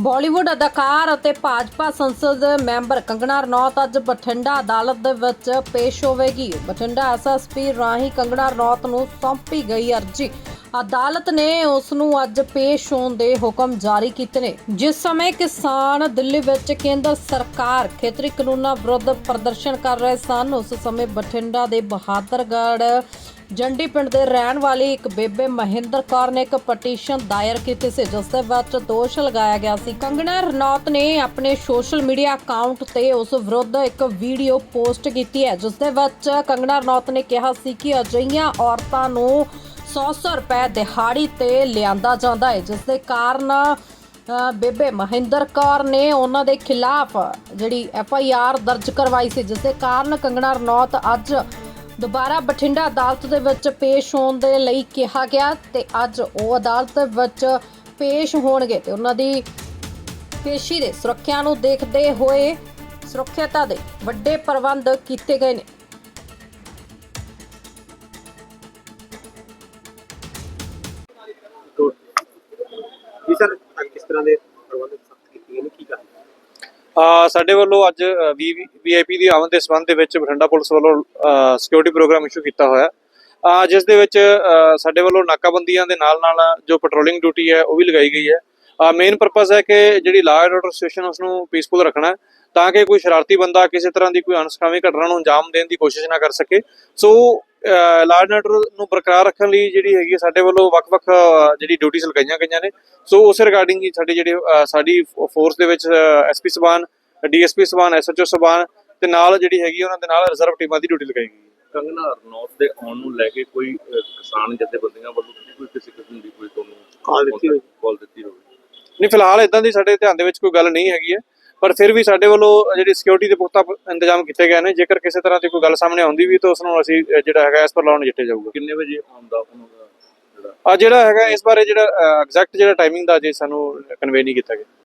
ਬਾਲੀਵੁੱਡ ਅਦਾਕਾਰ ਅਤੇ ਭਾਜਪਾ ਸੰਸਦ ਮੈਂਬਰ ਕੰਗਣਾ ਰਣੌਤ ਅੱਜ ਬਠਿੰਡਾ ਅਦਾਲਤ ਦੇ ਵਿੱਚ ਪੇਸ਼ ਹੋਵੇਗੀ। ਬਠਿੰਡਾ ਐਸਐਸਪੀ ਰਾਹੀਂ ਕੰਗਣਾ ਰਣੌਤ ਨੂੰ ਸੌਂਪੀ ਗਈ ਅਰਜੀ। ਅਦਾਲਤ ਨੇ ਉਸ ਨੂੰ ਅੱਜ ਪੇਸ਼ ਹੋਣ ਦੇ ਹੁਕਮ ਜਾਰੀ ਕੀਤੇ ਨੇ। ਜਿਸ ਸਮੇਂ ਕਿਸਾਨ ਦਿੱਲੀ ਵਿੱਚ ਕੇਂਦਰ ਸਰਕਾਰ ਖੇਤਰੀ ਕਾਨੂੰਨਾਂ ਵਿਰੁੱਧ ਪ੍ਰਦਰਸ਼ਨ ਕਰ ਰਹੇ ਸਨ, ਉਸ ਸਮੇਂ ਬਠਿੰਡਾ ਦੇ ਬਹਾਦਰਗੜ੍ਹ ਜੰਡੀ ਪਿੰਡ ਦੇ ਰਹਿਣ ਵਾਲੀ ਇੱਕ ਬੇਬੇ ਮਹਿੰਦਰ ਕੌਰ ਨੇ ਇੱਕ ਪਟੀਸ਼ਨ ਦਾਇਰ ਕੀਤੀ ਸੀ, ਜਿਸ ਦੇ ਵਿੱਚ ਦੋਸ਼ ਲਗਾਇਆ ਗਿਆ ਸੀ। ਕੰਗਣਾ ਰਣੌਤ ਨੇ ਆਪਣੇ ਸੋਸ਼ਲ ਮੀਡੀਆ ਅਕਾਊਂਟ ਤੇ ਉਸ ਵਿਰੁੱਧ ਇੱਕ ਵੀਡੀਓ ਪੋਸਟ ਕੀਤੀ ਹੈ, ਜਿਸ ਦੇ ਵਿੱਚ ਕੰਗਣਾ ਰਣੌਤ ਨੇ ਕਿਹਾ ਸੀ ਕਿ ਅਜਿਹੀਆਂ ਔਰਤਾਂ ਨੂੰ 100-100 ਰੁਪਏ ਦਿਹਾੜੀ ਤੇ ਲਿਆਂਦਾ ਜਾਂਦਾ ਹੈ, ਜਿਸ ਦੇ ਕਾਰਨ ਬੇਬੇ ਮਹਿੰਦਰ ਕੌਰ ਨੇ ਉਹਨਾਂ ਦੇ ਖਿਲਾਫ ਜਿਹੜੀ ਐਫ ਆਈ ਆਰ ਦਰਜ ਕਰਵਾਈ ਸੀ, ਜਿਸ ਦੇ ਕਾਰਨ ਕੰਗਣਾ ਰਣੌਤ ਅੱਜ ਦੁਬਾਰਾ ਬਠਿੰਡਾ ਅਦਾਲਤ ਦੇ ਵਿੱਚ ਪੇਸ਼ ਹੋਣ ਦੇ ਲਈ ਕਿਹਾ ਗਿਆ ਤੇ ਅੱਜ ਉਹ ਅਦਾਲਤ ਦੇ ਵਿੱਚ ਪੇਸ਼ ਹੋਣਗੇ ਤੇ ਉਹਨਾਂ ਦੀ ਪੇਸ਼ੀ ਦੇ ਸੁਰੱਖਿਆ ਨੂੰ ਦੇਖਦੇ ਹੋਏ ਸੁਰੱਖਿਅਤਾ ਦੇ ਵੱਡੇ ਪ੍ਰਬੰਧ ਕੀਤੇ ਗਏ ਨੇ। ਜੀ ਸਰ ਅੱਜ ਕਿਸ ਤਰ੍ਹਾਂ ਦੇ ਪ੍ਰਬੰਧ ਸਖਤ ਕੀਤੇ ਗਏ ਨੇ ਕੀ ਕਰ ਆ ਸਾਡੇ ਵੱਲੋਂ ਅੱਜ ਵੀਆਈਪੀ ਦੀ ਆਮਦ ਦੇ ਸੰਬੰਧ ਦੇ ਵਿੱਚ ਬਠਿੰਡਾ ਪੁਲਿਸ ਵੱਲੋਂ ਸਿਕਿਉਰਿਟੀ ਪ੍ਰੋਗਰਾਮ ਇਸ਼ੂ ਕੀਤਾ ਹੋਇਆ। ਆ ਜਿਸ ਦੇ ਵਿੱਚ ਸਾਡੇ ਵੱਲੋਂ ਨਾਕਾਬੰਦੀਆਂ ਦੇ ਨਾਲ ਨਾਲ ਜੋ ਪੈਟਰੋਲਿੰਗ ਡਿਊਟੀ ਹੈ, ਉਹ ਵੀ ਲਗਾਈ ਗਈ ਹੈ। ਮੇਨ ਪਰਪਸ ਹੈ ਕਿ ਜਿਹੜੀ ਲਾ ਐਂਡ ਆਰਡਰ ਸਿਚੁਏਸ਼ਨ ਉਸ ਨੂੰ ਪੀਸਫੁਲ ਰੱਖਣਾ ਤਾਂ ਕਿ ਕੋਈ ਸ਼ਰਾਰਤੀ ਬੰਦਾ ਕਿਸੇ ਤਰ੍ਹਾਂ ਦੀ ਕੋਈ ਅਨਸਕਾਮੀ ਘਟਨਾ ਨੂੰ ਅੰਜਾਮ ਦੇਣ ਦੀ ਕੋਸ਼ਿਸ਼ ਨਾ ਕਰ ਸਕੇ। ਸੋ ਲਾਅ ਐਂਡ ਆਰਡਰ ਨੂੰ ਬਰਕਰਾਰ ਰੱਖਣ ਲਈ ਜਿਹੜੀ ਹੈਗੀ ਸਾਡੇ ਵੱਲੋਂ ਵੱਖ-ਵੱਖ ਜਿਹੜੀ ਡਿਊਟੀਆਂ ਲਗਾਈਆਂ ਗਈਆਂ ਨੇ। ਸੋ ਉਸ ਰਿਗਾਰਡਿੰਗ ਹੀ ਸਾਡੇ ਜਿਹੜੇ ਸਾਡੀ ਫੋਰਸ ਦੇ ਵਿੱਚ ਐਸਪੀ ਸਬਾਨ ਡੀਐਸਪੀ ਸਬਾਨ ਐਸਐਚਓ ਸਬਾਨ ਤੇ ਨਾਲ ਜਿਹੜੀ ਹੈਗੀ ਉਹਨਾਂ ਦੇ ਨਾਲ ਰਿਜ਼ਰਵ ਟੀਮਾਂ ਦੀ ਡਿਊਟੀ ਲਗਾਈ ਗਈ ਹੈ। ਕੰਗਨਾ ਰਣੌਤ ਦੇ ਆਉਣ ਨੂੰ ਲੈ ਕੇ ਕੋਈ ਕਿਸਾਨ ਜਥੇਬੰਦੀਆਂ ਵੱਲੋਂ ਕੋਈ ਕਿਸੇ ਕਿਸਮ ਦੀ ਕੋਈ ਤੁਹਾਨੂੰ? ਕਾਲ ਦਿੱਤੀ ਹੋਵੇ ਨਹੀਂ ਫਿਲਹਾਲ ਇਦਾਂ ਦੀ ਸਾਡੇ ਧਿਆਨ ਦੇ ਵਿੱਚ ਕੋਈ ਗੱਲ ਨਹੀਂ ਹੈਗੀ ਹੈ। ਪਰ ਫਿਰ ਵੀ ਸਾਡੇ ਵੱਲੋਂ ਜਿਹੜੀ ਸਿਕਿਉਰਿਟੀ ਦੇ ਪੁਖਤਾ ਇੰਤਜ਼ਾਮ ਕੀਤੇ ਗਏ ਨੇ ਜੇਕਰ ਕਿਸੇ ਤਰ੍ਹਾਂ ਦੀ ਕੋਈ ਗੱਲ ਸਾਹਮਣੇ ਆਉਂਦੀ ਵੀ ਤਾਂ ਉਸ ਨੂੰ ਅਸੀਂ ਜਿਹੜਾ ਹੈਗਾ ਇਸ ਪਰ ਲਾਉਣ ਜਿੱਤੇ ਜਾਊਗਾ। ਕਿੰਨੇ ਵਜੇ ਆਉਂਦਾ ਉਹਨਾਂ ਦਾ ਜਿਹੜਾ? ਆ ਜਿਹੜਾ ਹੈਗਾ ਇਸ ਬਾਰੇ ਜਿਹੜਾ ਐਗਜ਼ੈਕਟ ਜਿਹੜਾ ਟਾਈਮਿੰਗ ਦਾ ਜੇ ਸਾਨੂੰ ਕਨਵੇ ਨਹੀਂ ਕੀਤਾ ਗਿਆ।